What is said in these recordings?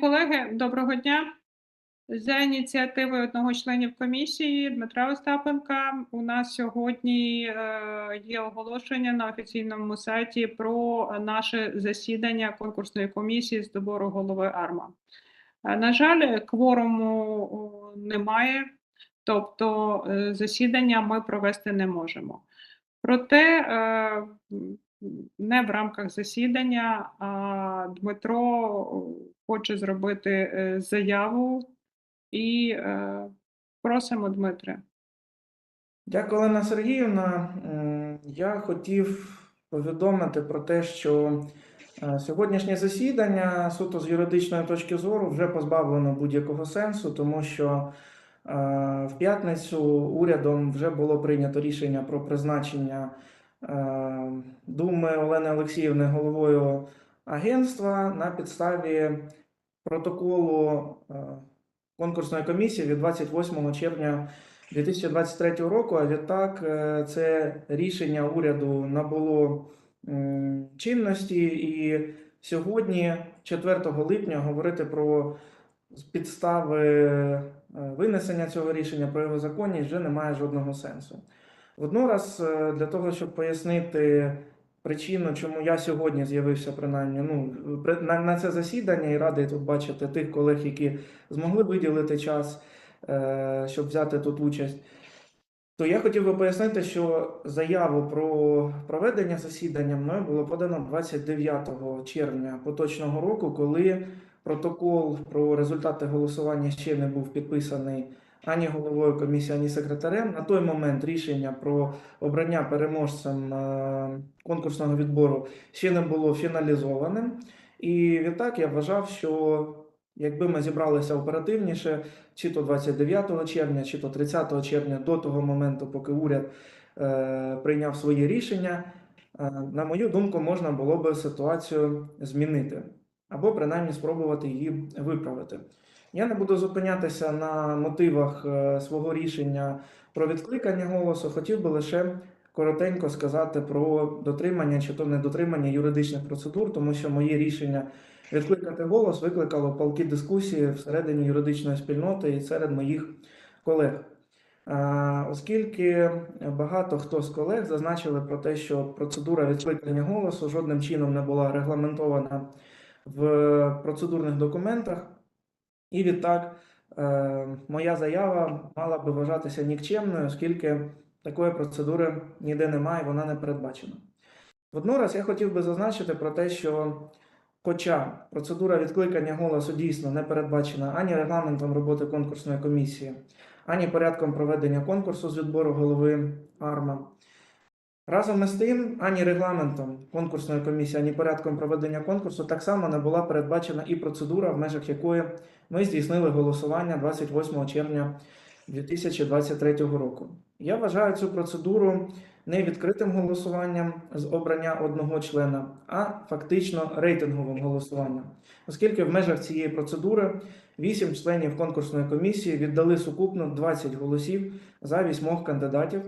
колеги, доброго дня. За ініціативою одного членів комісії Дмитра Остапенка у нас сьогодні е, є оголошення на офіційному сайті про наше засідання конкурсної комісії з добору голови АРМА. Е, На жаль, кворуму немає, тобто е, засідання ми провести не можемо. Проте не в рамках засідання, а Дмитро хоче зробити е, заяву і е, просимо Дмитре. Дякую, Олена Сергіївна. Я хотів повідомити про те, що е, сьогоднішнє засідання суто з юридичної точки зору вже позбавлено будь-якого сенсу, тому що е, в п'ятницю урядом вже було прийнято рішення про призначення е, Думи Олени Олексіївни головою агентства на підставі протоколу е, конкурсної комісії від 28 червня 2023 року, а відтак е, це рішення уряду набуло чинності, і сьогодні, 4 липня, говорити про підстави е, винесення цього рішення, про його законність вже немає жодного сенсу. Воднораз, е, для того, щоб пояснити причину, чому я сьогодні з'явився, принаймні, ну, на, на це засідання, і радий тут бачити тих колег, які змогли виділити час е, щоб взяти тут участь. То я хотів би пояснити, що заяву про проведення засідання мною було подано 29 червня поточного року, коли протокол про результати голосування ще не був підписаний ані головою комісії, ані секретарем. На той момент рішення про обрання переможцем е, конкурсного відбору ще не було фіналізованим. І відтак я вважав, що якби ми зібралися оперативніше, чи то 29 червня, чи то 30 червня, до того моменту, поки уряд е, прийняв свої рішення, е, на мою думку, можна було би ситуацію змінити або принаймні спробувати її виправити. Я не буду зупинятися на мотивах е, свого рішення про відкликання голосу. Хотів би лише коротенько сказати про дотримання чи то недотримання юридичних процедур, тому що моє рішення Відкликати голос викликало палкі дискусії всередині юридичної спільноти і серед моїх колег. Оскільки багато хто з колег зазначили про те, що процедура відкликання голосу жодним чином не була регламентована в процедурних документах, і відтак е, моя заява мала би вважатися нікчемною, оскільки такої процедури ніде немає, вона не передбачена. Воднораз я хотів би зазначити про те, що Хоча процедура відкликання голосу дійсно не передбачена ані регламентом роботи конкурсної комісії, ані порядком проведення конкурсу з відбору голови АРМА. Разом із тим, ані регламентом конкурсної комісії, ані порядком проведення конкурсу так само не була передбачена і процедура, в межах якої ми здійснили голосування 28 червня 2023 року. Я вважаю цю процедуру не відкритим голосуванням з обрання одного члена, а фактично рейтинговим голосуванням, оскільки в межах цієї процедури 8 членів конкурсної комісії віддали сукупно 20 голосів за 8 кандидатів,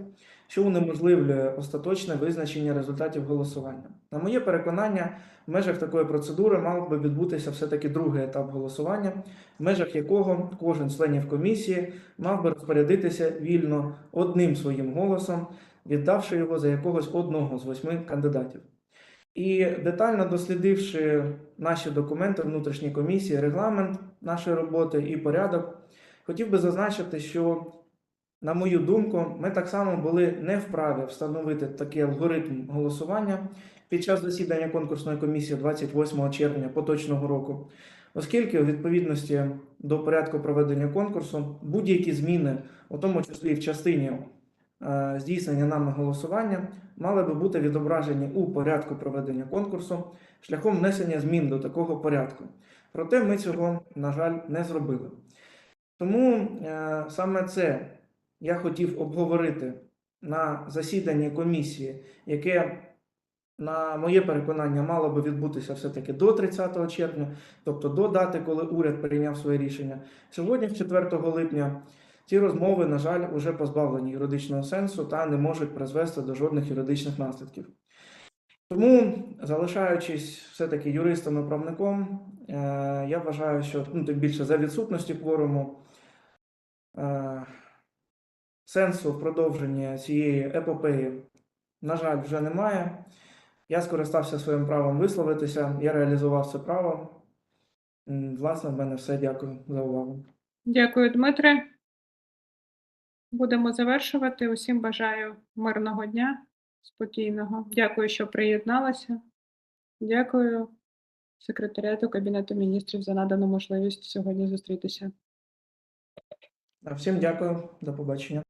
що унеможливлює остаточне визначення результатів голосування. На моє переконання, в межах такої процедури мав би відбутися все-таки другий етап голосування, в межах якого кожен членів комісії мав би розпорядитися вільно одним своїм голосом віддавши його за якогось одного з восьми кандидатів. І детально дослідивши наші документи внутрішньої комісії, регламент нашої роботи і порядок, хотів би зазначити, що, на мою думку, ми так само були не вправі встановити такий алгоритм голосування під час засідання конкурсної комісії 28 червня поточного року, оскільки у відповідності до порядку проведення конкурсу будь-які зміни, у тому числі в частині е, здійснення нами голосування мали би бути відображені у порядку проведення конкурсу шляхом внесення змін до такого порядку. Проте ми цього, на жаль, не зробили. Тому е, саме це я хотів обговорити на засіданні комісії, яке, на моє переконання, мало би відбутися все-таки до 30 червня, тобто до дати, коли уряд прийняв своє рішення. Сьогодні, 4 липня, ці розмови, на жаль, вже позбавлені юридичного сенсу та не можуть призвести до жодних юридичних наслідків. Тому, залишаючись все-таки юристом і правником, е, я вважаю, що ну, тим більше за відсутності кворуму е, сенсу в продовженні цієї епопеї, на жаль, вже немає. Я скористався своїм правом висловитися, я реалізував це право. Власне, в мене все. Дякую за увагу. Дякую, Дмитре. Будемо завершувати. Усім бажаю мирного дня, спокійного. Дякую, що приєдналися. Дякую секретаріату Кабінету міністрів за надану можливість сьогодні зустрітися. Всім дякую, до побачення.